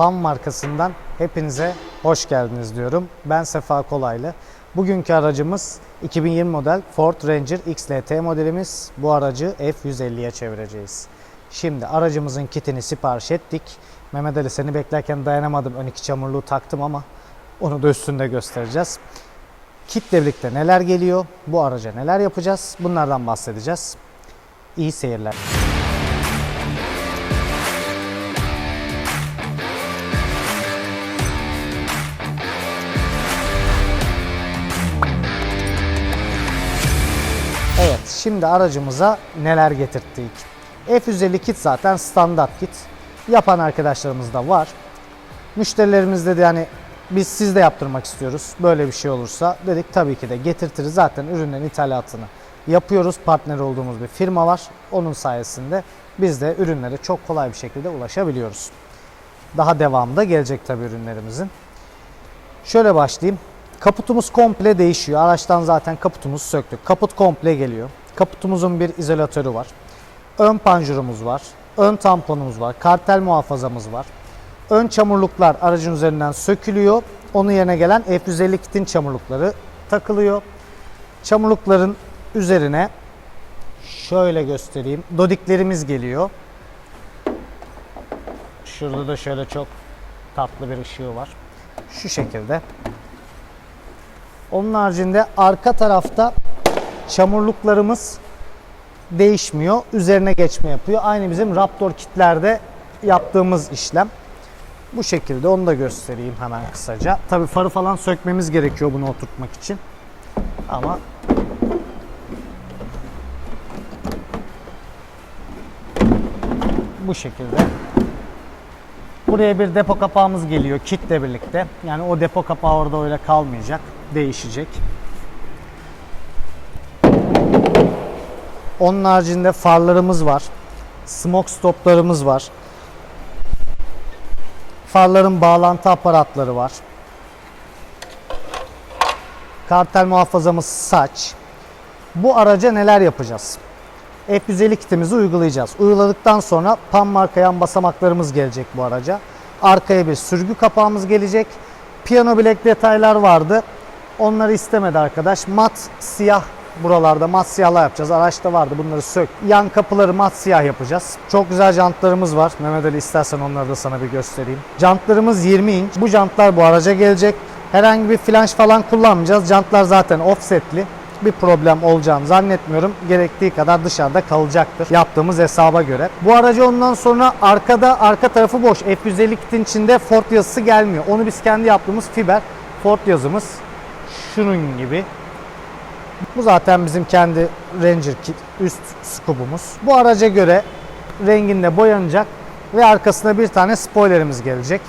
PAM markasından hepinize hoş geldiniz diyorum. Ben Sefa Kolaylı. Bugünkü aracımız 2020 model Ford Ranger XLT modelimiz. Bu aracı F150'ye çevireceğiz. Şimdi aracımızın kitini sipariş ettik. Mehmet Ali seni beklerken dayanamadım. Ön iki çamurluğu taktım ama onu da üstünde göstereceğiz. Kitle birlikte neler geliyor? Bu araca neler yapacağız? Bunlardan bahsedeceğiz. İyi seyirler. Şimdi aracımıza neler getirttik? F150 kit zaten standart kit. Yapan arkadaşlarımız da var. Müşterilerimizde de yani biz siz de yaptırmak istiyoruz. Böyle bir şey olursa dedik tabii ki de getirtiriz. Zaten ürünlerin ithalatını yapıyoruz. Partner olduğumuz bir firma var. Onun sayesinde biz de ürünlere çok kolay bir şekilde ulaşabiliyoruz. Daha devamında gelecek tabii ürünlerimizin. Şöyle başlayayım. Kaputumuz komple değişiyor. Araçtan zaten kaputumuzu söktük. Kaput komple geliyor. Kaputumuzun bir izolatörü var. Ön panjurumuz var. Ön tamponumuz var. Kartel muhafazamız var. Ön çamurluklar aracın üzerinden sökülüyor. Onun yerine gelen F150 kitin çamurlukları takılıyor. Çamurlukların üzerine şöyle göstereyim. Dodiklerimiz geliyor. Şurada da şöyle çok tatlı bir ışığı var. Şu şekilde. Onun haricinde arka tarafta çamurluklarımız değişmiyor. Üzerine geçme yapıyor. Aynı bizim Raptor kitlerde yaptığımız işlem. Bu şekilde onu da göstereyim hemen kısaca. Tabi farı falan sökmemiz gerekiyor bunu oturtmak için. Ama bu şekilde. Buraya bir depo kapağımız geliyor kitle birlikte. Yani o depo kapağı orada öyle kalmayacak. Değişecek. Onun haricinde farlarımız var. Smoke stoplarımız var. Farların bağlantı aparatları var. Kartel muhafazamız saç. Bu araca neler yapacağız? F150 kitimizi uygulayacağız. Uyguladıktan sonra PAM marka yan basamaklarımız gelecek bu araca. Arkaya bir sürgü kapağımız gelecek. Piyano bilek detaylar vardı. Onları istemedi arkadaş. Mat siyah buralarda mat siyahla yapacağız. Araçta vardı bunları sök. Yan kapıları mat siyah yapacağız. Çok güzel jantlarımız var. Mehmet Ali istersen onları da sana bir göstereyim. Jantlarımız 20 inç. Bu jantlar bu araca gelecek. Herhangi bir flanş falan kullanmayacağız. Jantlar zaten offsetli bir problem olacağını zannetmiyorum. Gerektiği kadar dışarıda kalacaktır yaptığımız hesaba göre. Bu aracı ondan sonra arkada arka tarafı boş. F150 kitin içinde Ford yazısı gelmiyor. Onu biz kendi yaptığımız fiber Ford yazımız şunun gibi. Bu zaten bizim kendi Ranger kit üst skubumuz. Bu araca göre renginde boyanacak ve arkasına bir tane spoilerimiz gelecek.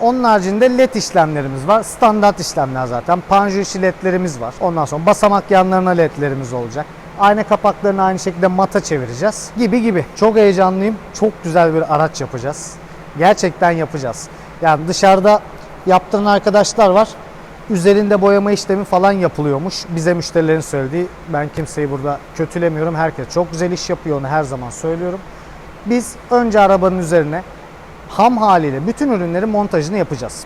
Onun haricinde led işlemlerimiz var. Standart işlemler zaten. Panjur içi ledlerimiz var. Ondan sonra basamak yanlarına ledlerimiz olacak. Ayna kapaklarını aynı şekilde mata çevireceğiz. Gibi gibi. Çok heyecanlıyım. Çok güzel bir araç yapacağız. Gerçekten yapacağız. Yani dışarıda yaptıran arkadaşlar var. Üzerinde boyama işlemi falan yapılıyormuş. Bize müşterilerin söylediği. Ben kimseyi burada kötülemiyorum. Herkes çok güzel iş yapıyor onu her zaman söylüyorum. Biz önce arabanın üzerine ham haliyle bütün ürünlerin montajını yapacağız.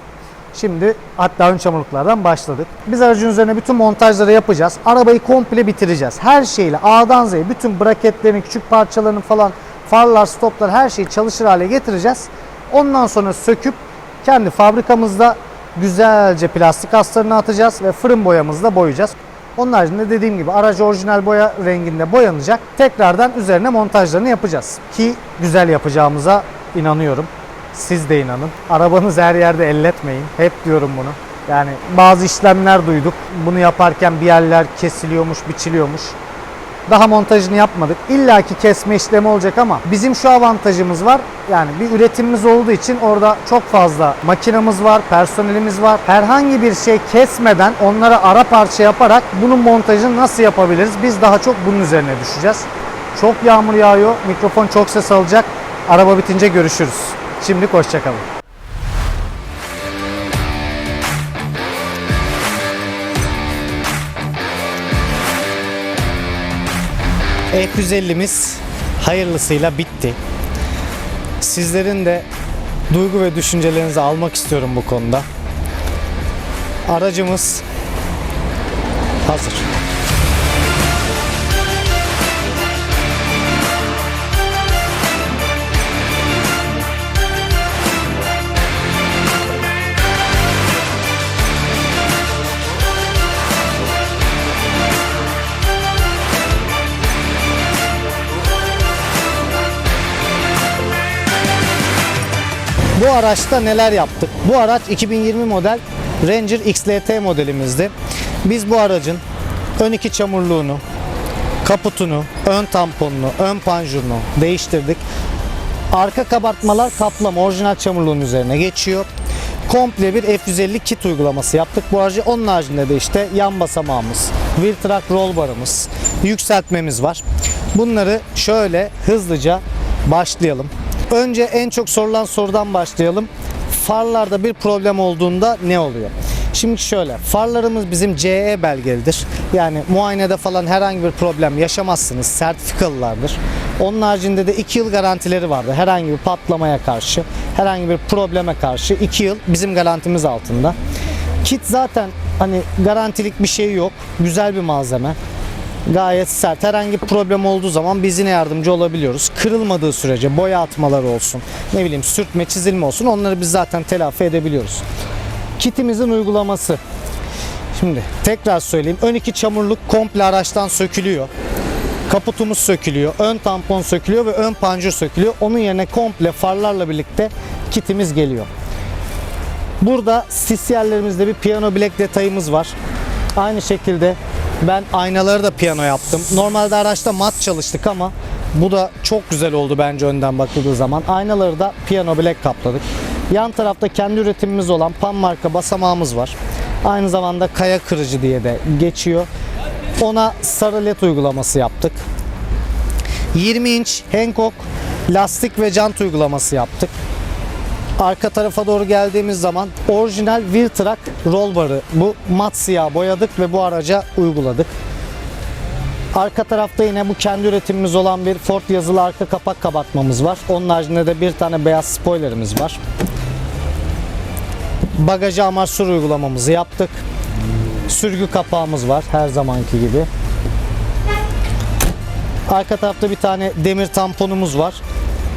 Şimdi hatta ön çamurluklardan başladık. Biz aracın üzerine bütün montajları yapacağız. Arabayı komple bitireceğiz. Her şeyle A'dan Z'ye bütün braketlerin küçük parçalarını falan farlar, stoplar her şeyi çalışır hale getireceğiz. Ondan sonra söküp kendi fabrikamızda güzelce plastik astarını atacağız ve fırın boyamızla boyayacağız. Onun haricinde dediğim gibi aracı orijinal boya renginde boyanacak. Tekrardan üzerine montajlarını yapacağız. Ki güzel yapacağımıza inanıyorum. Siz de inanın. Arabanızı her yerde elletmeyin. Hep diyorum bunu. Yani bazı işlemler duyduk. Bunu yaparken bir yerler kesiliyormuş, biçiliyormuş. Daha montajını yapmadık. İlla ki kesme işlemi olacak ama bizim şu avantajımız var. Yani bir üretimimiz olduğu için orada çok fazla makinamız var, personelimiz var. Herhangi bir şey kesmeden onlara ara parça yaparak bunun montajını nasıl yapabiliriz? Biz daha çok bunun üzerine düşeceğiz. Çok yağmur yağıyor, mikrofon çok ses alacak. Araba bitince görüşürüz. Şimdi hoşçakalın. E150'miz hayırlısıyla bitti. Sizlerin de duygu ve düşüncelerinizi almak istiyorum bu konuda. Aracımız hazır. Bu araçta neler yaptık? Bu araç 2020 model Ranger XLT modelimizdi. Biz bu aracın ön iki çamurluğunu, kaputunu, ön tamponunu, ön panjurunu değiştirdik. Arka kabartmalar kaplama orijinal çamurluğun üzerine geçiyor. Komple bir F150 kit uygulaması yaptık bu aracı. Onun haricinde de işte yan basamağımız, wheel track roll barımız, yükseltmemiz var. Bunları şöyle hızlıca başlayalım. Önce en çok sorulan sorudan başlayalım. Farlarda bir problem olduğunda ne oluyor? Şimdi şöyle, farlarımız bizim CE belgelidir. Yani muayenede falan herhangi bir problem yaşamazsınız. Sertifikalılardır. Onun haricinde de 2 yıl garantileri vardı. Herhangi bir patlamaya karşı, herhangi bir probleme karşı 2 yıl bizim garantimiz altında. Kit zaten hani garantilik bir şey yok. Güzel bir malzeme. Gayet sert. Herhangi bir problem olduğu zaman biz yine yardımcı olabiliyoruz. Kırılmadığı sürece boya atmaları olsun, ne bileyim sürtme, çizilme olsun onları biz zaten telafi edebiliyoruz. Kitimizin uygulaması. Şimdi tekrar söyleyeyim. Ön iki çamurluk komple araçtan sökülüyor. Kaputumuz sökülüyor. Ön tampon sökülüyor ve ön panjur sökülüyor. Onun yerine komple farlarla birlikte kitimiz geliyor. Burada sis yerlerimizde bir piyano bilek detayımız var. Aynı şekilde ben aynaları da piyano yaptım. Normalde araçta mat çalıştık ama bu da çok güzel oldu bence önden bakıldığı zaman. Aynaları da piyano bilek kapladık. Yan tarafta kendi üretimimiz olan Pan marka basamağımız var. Aynı zamanda kaya kırıcı diye de geçiyor. Ona sarı led uygulaması yaptık. 20 inç Hankook lastik ve jant uygulaması yaptık. Arka tarafa doğru geldiğimiz zaman orijinal track roll barı bu mat siyah boyadık ve bu araca uyguladık. Arka tarafta yine bu kendi üretimimiz olan bir Ford yazılı arka kapak kabartmamız var. Onun haricinde de bir tane beyaz spoilerimiz var. Bagajı amarsur uygulamamızı yaptık. Sürgü kapağımız var her zamanki gibi. Arka tarafta bir tane demir tamponumuz var.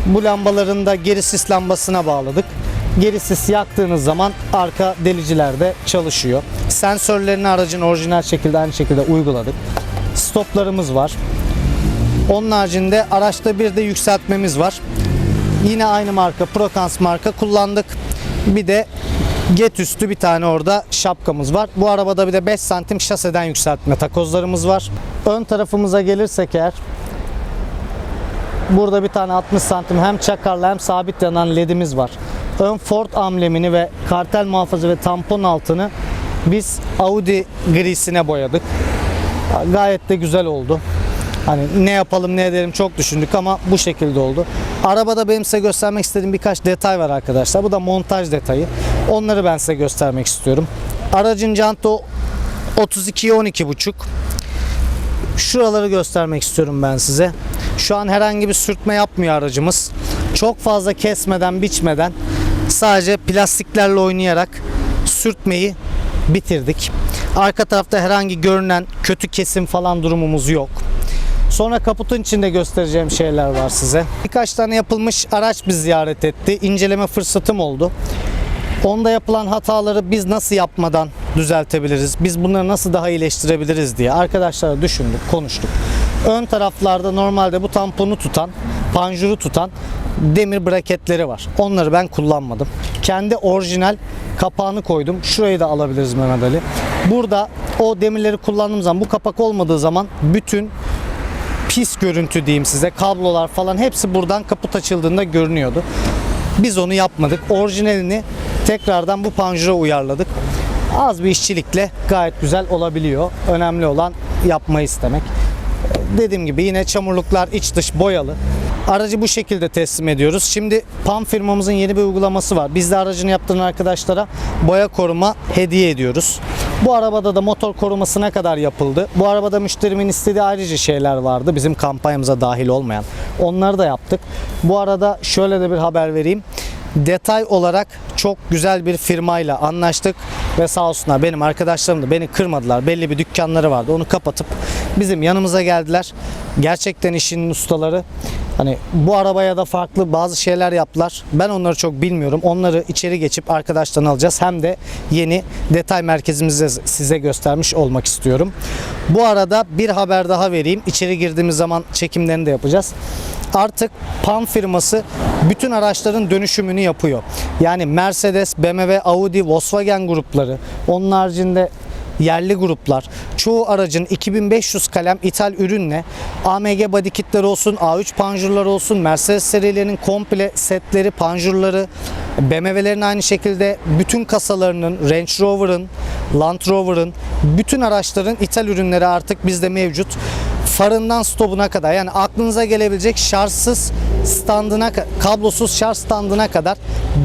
Bu lambaların da geri sis lambasına bağladık. Geri sis yaktığınız zaman arka deliciler de çalışıyor. Sensörlerini aracın orijinal şekilde aynı şekilde uyguladık. Stoplarımız var. Onun haricinde araçta bir de yükseltmemiz var. Yine aynı marka Procans marka kullandık. Bir de get üstü bir tane orada şapkamız var. Bu arabada bir de 5 santim şaseden yükseltme takozlarımız var. Ön tarafımıza gelirsek eğer Burada bir tane 60 santim hem çakarlı hem sabit yanan ledimiz var. Ön Ford amblemini ve kartel muhafazı ve tampon altını biz Audi grisine boyadık. Gayet de güzel oldu. Hani ne yapalım ne edelim çok düşündük ama bu şekilde oldu. Arabada benim size göstermek istediğim birkaç detay var arkadaşlar. Bu da montaj detayı. Onları ben size göstermek istiyorum. Aracın jantı 32'ye 12,5. Şuraları göstermek istiyorum ben size. Şu an herhangi bir sürtme yapmıyor aracımız. Çok fazla kesmeden, biçmeden sadece plastiklerle oynayarak sürtmeyi bitirdik. Arka tarafta herhangi görünen kötü kesim falan durumumuz yok. Sonra kaputun içinde göstereceğim şeyler var size. Birkaç tane yapılmış araç biz ziyaret etti. İnceleme fırsatım oldu. Onda yapılan hataları biz nasıl yapmadan düzeltebiliriz? Biz bunları nasıl daha iyileştirebiliriz diye arkadaşlarla düşündük, konuştuk. Ön taraflarda normalde bu tamponu tutan, panjuru tutan demir braketleri var. Onları ben kullanmadım. Kendi orijinal kapağını koydum. Şurayı da alabiliriz Mehmet Ali. Burada o demirleri kullandığım zaman bu kapak olmadığı zaman bütün pis görüntü diyeyim size kablolar falan hepsi buradan kaput açıldığında görünüyordu. Biz onu yapmadık. Orijinalini tekrardan bu panjura uyarladık. Az bir işçilikle gayet güzel olabiliyor. Önemli olan yapmayı istemek. Dediğim gibi yine çamurluklar iç dış boyalı. Aracı bu şekilde teslim ediyoruz. Şimdi PAM firmamızın yeni bir uygulaması var. Biz de aracını yaptıran arkadaşlara boya koruma hediye ediyoruz. Bu arabada da motor korumasına kadar yapıldı. Bu arabada müşterimin istediği ayrıca şeyler vardı. Bizim kampanyamıza dahil olmayan. Onları da yaptık. Bu arada şöyle de bir haber vereyim. Detay olarak çok güzel bir firmayla anlaştık ve sağ olsunlar benim arkadaşlarım da beni kırmadılar. Belli bir dükkanları vardı. Onu kapatıp bizim yanımıza geldiler. Gerçekten işinin ustaları. Hani bu arabaya da farklı bazı şeyler yaptılar. Ben onları çok bilmiyorum. Onları içeri geçip arkadaştan alacağız. Hem de yeni detay merkezimizi size göstermiş olmak istiyorum. Bu arada bir haber daha vereyim. İçeri girdiğimiz zaman çekimlerini de yapacağız. Artık PAM firması bütün araçların dönüşümünü yapıyor. Yani Mercedes, BMW, Audi, Volkswagen grupları, onun haricinde yerli gruplar çoğu aracın 2500 kalem ithal ürünle AMG body kitler olsun, A3 panjurlar olsun, Mercedes serilerinin komple setleri, panjurları, BMW'lerin aynı şekilde bütün kasalarının, Range Rover'ın, Land Rover'ın, bütün araçların ithal ürünleri artık bizde mevcut. Farından stopuna kadar yani aklınıza gelebilecek şarjsız standına, ka- kablosuz şarj standına kadar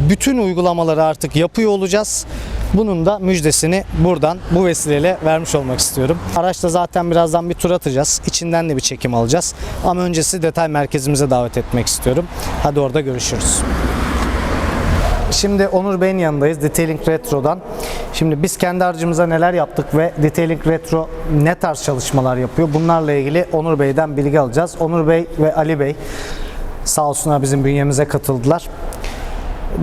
bütün uygulamaları artık yapıyor olacağız. Bunun da müjdesini buradan bu vesileyle vermiş olmak istiyorum. Araçta zaten birazdan bir tur atacağız. İçinden de bir çekim alacağız. Ama öncesi detay merkezimize davet etmek istiyorum. Hadi orada görüşürüz. Şimdi Onur Bey'in yanındayız Detailing Retro'dan. Şimdi biz kendi harcımıza neler yaptık ve Detailing Retro ne tarz çalışmalar yapıyor? Bunlarla ilgili Onur Bey'den bilgi alacağız. Onur Bey ve Ali Bey sağ olsunlar bizim bünyemize katıldılar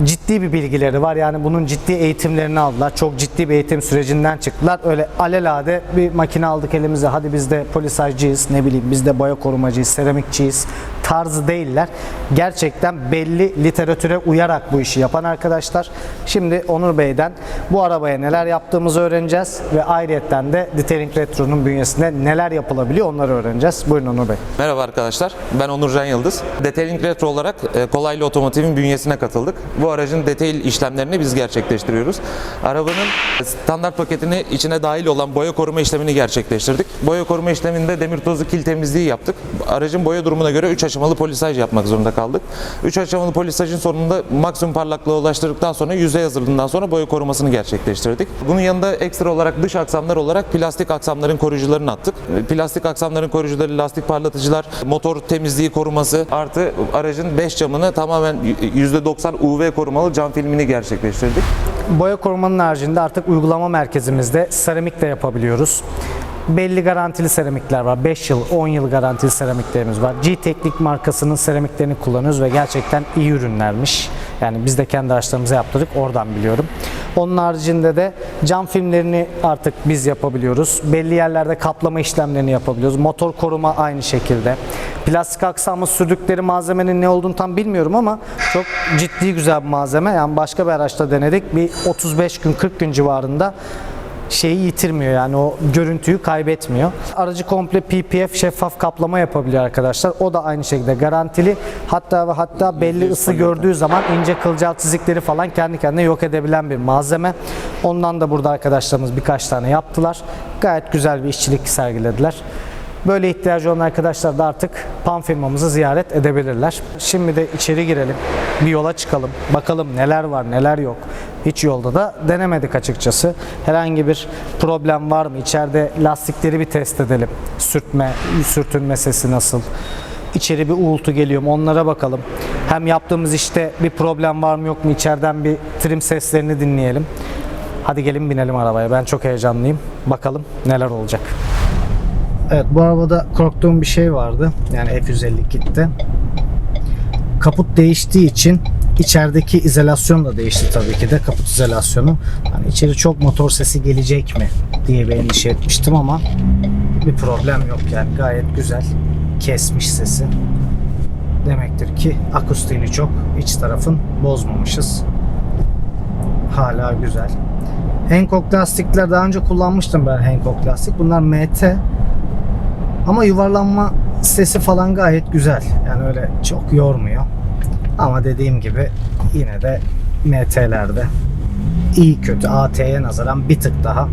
ciddi bir bilgileri var. Yani bunun ciddi eğitimlerini aldılar. Çok ciddi bir eğitim sürecinden çıktılar. Öyle alelade bir makine aldık elimize. Hadi biz de polisajcıyız, ne bileyim biz de boya korumacıyız, seramikçiyiz tarzı değiller. Gerçekten belli literatüre uyarak bu işi yapan arkadaşlar. Şimdi Onur Bey'den bu arabaya neler yaptığımızı öğreneceğiz ve ayrıyetten de Detailing Retro'nun bünyesinde neler yapılabiliyor onları öğreneceğiz. Buyurun Onur Bey. Merhaba arkadaşlar, ben Onurcan Yıldız. Detailing Retro olarak e, Kolaylı Otomotiv'in bünyesine katıldık. Bu aracın detail işlemlerini biz gerçekleştiriyoruz. Arabanın standart paketini içine dahil olan boya koruma işlemini gerçekleştirdik. Boya koruma işleminde demir tozu kil temizliği yaptık. Aracın boya durumuna göre 3 aşamalı polisaj yapmak zorunda kaldık. 3 aşamalı polisajın sonunda maksimum parlaklığa ulaştırdıktan sonra yüzey hazırlığından sonra boya korumasını gerçekleştirdik. Bunun yanında ekstra olarak dış aksamlar olarak plastik aksamların koruyucularını attık. Plastik aksamların koruyucuları, lastik parlatıcılar, motor temizliği koruması artı aracın 5 camını tamamen %90 UV korumalı cam filmini gerçekleştirdik. Boya korumanın haricinde artık uygulama merkezimizde seramik de yapabiliyoruz. Belli garantili seramikler var. 5 yıl, 10 yıl garantili seramiklerimiz var. G-Teknik markasının seramiklerini kullanıyoruz ve gerçekten iyi ürünlermiş. Yani biz de kendi araçlarımıza yaptırdık. Oradan biliyorum. Onun haricinde de cam filmlerini artık biz yapabiliyoruz. Belli yerlerde kaplama işlemlerini yapabiliyoruz. Motor koruma aynı şekilde. Plastik aksamı sürdükleri malzemenin ne olduğunu tam bilmiyorum ama çok ciddi güzel bir malzeme. Yani başka bir araçta denedik. Bir 35 gün 40 gün civarında şeyi yitirmiyor yani o görüntüyü kaybetmiyor. Aracı komple PPF şeffaf kaplama yapabiliyor arkadaşlar. O da aynı şekilde garantili. Hatta ve hatta belli ısı gördüğü zaman ince kılcal çizikleri falan kendi kendine yok edebilen bir malzeme. Ondan da burada arkadaşlarımız birkaç tane yaptılar. Gayet güzel bir işçilik sergilediler. Böyle ihtiyacı olan arkadaşlar da artık PAM firmamızı ziyaret edebilirler. Şimdi de içeri girelim. Bir yola çıkalım. Bakalım neler var neler yok. Hiç yolda da denemedik açıkçası. Herhangi bir problem var mı? İçeride lastikleri bir test edelim. Sürtme, sürtünme sesi nasıl? İçeri bir uğultu geliyor mu? Onlara bakalım. Hem yaptığımız işte bir problem var mı yok mu? İçeriden bir trim seslerini dinleyelim. Hadi gelin binelim arabaya. Ben çok heyecanlıyım. Bakalım neler olacak. Evet bu arabada korktuğum bir şey vardı. Yani F150 gitti. Kaput değiştiği için içerideki izolasyon da değişti tabii ki de kaput izolasyonu. Hani içeri çok motor sesi gelecek mi diye bir endişe etmiştim ama bir problem yok yani gayet güzel kesmiş sesi. Demektir ki akustiğini çok iç tarafın bozmamışız. Hala güzel. Hankook lastikler daha önce kullanmıştım ben Hankook lastik. Bunlar MT ama yuvarlanma sesi falan gayet güzel. Yani öyle çok yormuyor. Ama dediğim gibi yine de MT'lerde iyi kötü AT'ye nazaran bir tık daha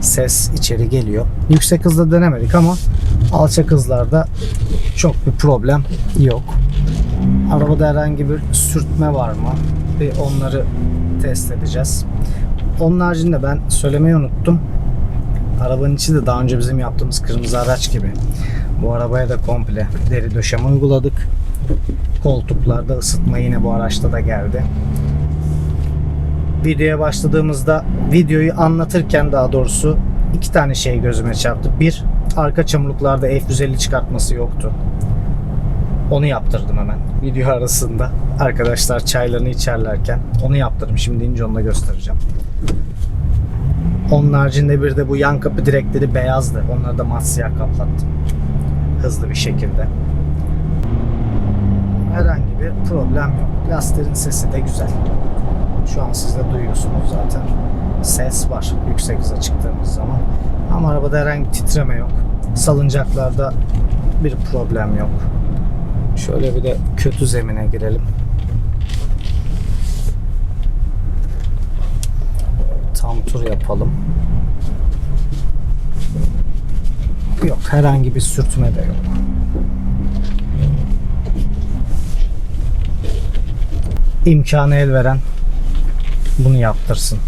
ses içeri geliyor. Yüksek hızda denemedik ama alçak hızlarda çok bir problem yok. Arabada herhangi bir sürtme var mı? Bir onları test edeceğiz. Onun haricinde ben söylemeyi unuttum. Arabanın içi de daha önce bizim yaptığımız kırmızı araç gibi. Bu arabaya da komple deri döşeme uyguladık. Koltuklarda ısıtma yine bu araçta da geldi. Videoya başladığımızda videoyu anlatırken daha doğrusu iki tane şey gözüme çarptı. Bir, arka çamurluklarda F150 çıkartması yoktu. Onu yaptırdım hemen video arasında. Arkadaşlar çaylarını içerlerken onu yaptırdım. Şimdi ince onu da göstereceğim. Onun haricinde bir de bu yan kapı direkleri beyazdı. Onları da mat siyah kaplattım. Hızlı bir şekilde. Herhangi bir problem yok. Lastiklerin sesi de güzel. Şu an siz de duyuyorsunuz zaten. Ses var yüksek hıza çıktığımız zaman. Ama arabada herhangi bir titreme yok. Salıncaklarda bir problem yok. Şöyle bir de kötü zemine girelim. Tam tur yapalım. Yok herhangi bir sürtme de yok. İmkanı el veren bunu yaptırsın.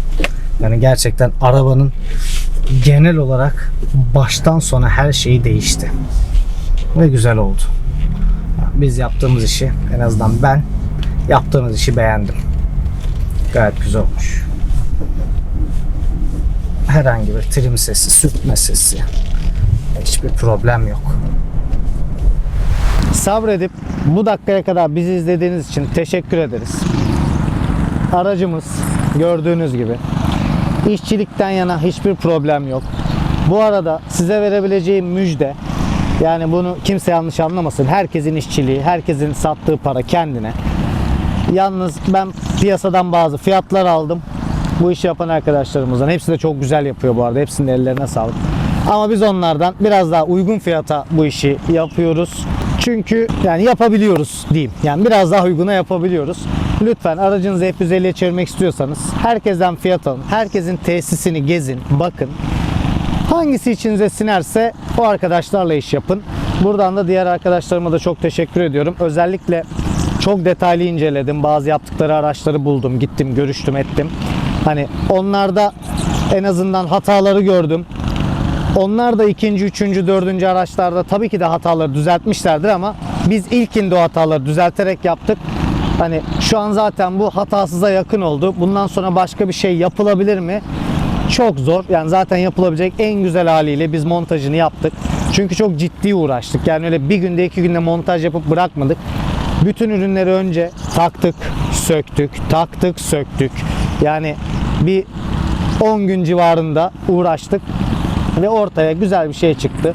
Yani gerçekten arabanın genel olarak baştan sona her şeyi değişti. Ve güzel oldu. Biz yaptığımız işi en azından ben yaptığımız işi beğendim. Gayet güzel olmuş. Herhangi bir trim sesi, sürtme sesi hiçbir problem yok. Sabredip bu dakikaya kadar bizi izlediğiniz için teşekkür ederiz. Aracımız gördüğünüz gibi işçilikten yana hiçbir problem yok. Bu arada size verebileceğim müjde yani bunu kimse yanlış anlamasın. Herkesin işçiliği, herkesin sattığı para kendine. Yalnız ben piyasadan bazı fiyatlar aldım. Bu işi yapan arkadaşlarımızdan. Hepsi de çok güzel yapıyor bu arada. Hepsinin ellerine sağlık. Ama biz onlardan biraz daha uygun fiyata bu işi yapıyoruz. Çünkü yani yapabiliyoruz diyeyim. Yani biraz daha uyguna yapabiliyoruz. Lütfen aracınızı F150'ye çevirmek istiyorsanız herkesten fiyat alın. Herkesin tesisini gezin, bakın. Hangisi içinize sinerse o arkadaşlarla iş yapın. Buradan da diğer arkadaşlarıma da çok teşekkür ediyorum. Özellikle çok detaylı inceledim. Bazı yaptıkları araçları buldum, gittim, görüştüm, ettim. Hani onlarda en azından hataları gördüm. Onlar da ikinci, üçüncü, dördüncü araçlarda tabii ki de hataları düzeltmişlerdir ama biz ilkinde o hataları düzelterek yaptık. Hani şu an zaten bu hatasıza yakın oldu. Bundan sonra başka bir şey yapılabilir mi? Çok zor. Yani zaten yapılabilecek en güzel haliyle biz montajını yaptık. Çünkü çok ciddi uğraştık. Yani öyle bir günde iki günde montaj yapıp bırakmadık. Bütün ürünleri önce taktık, söktük, taktık, söktük. Yani bir 10 gün civarında uğraştık ve ortaya güzel bir şey çıktı.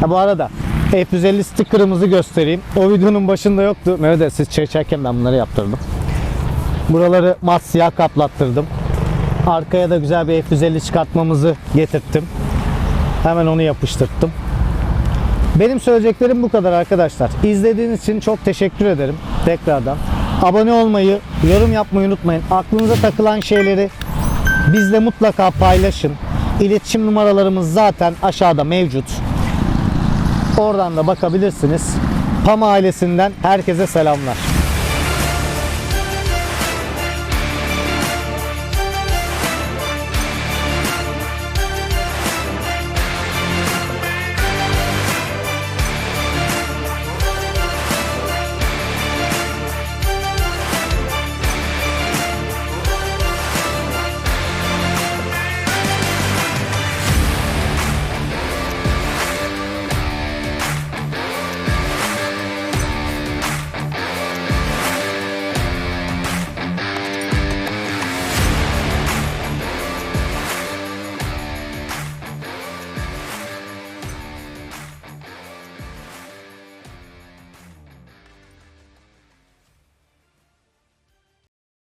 Ha, bu arada F150 sticker'ımızı göstereyim. O videonun başında yoktu. Mehmet siz çay içerken ben bunları yaptırdım. Buraları mat siyah kaplattırdım. Arkaya da güzel bir F150 çıkartmamızı getirttim. Hemen onu yapıştırttım. Benim söyleyeceklerim bu kadar arkadaşlar. İzlediğiniz için çok teşekkür ederim tekrardan. Abone olmayı, yorum yapmayı unutmayın. Aklınıza takılan şeyleri bizle mutlaka paylaşın. İletişim numaralarımız zaten aşağıda mevcut. Oradan da bakabilirsiniz. PAM ailesinden herkese selamlar.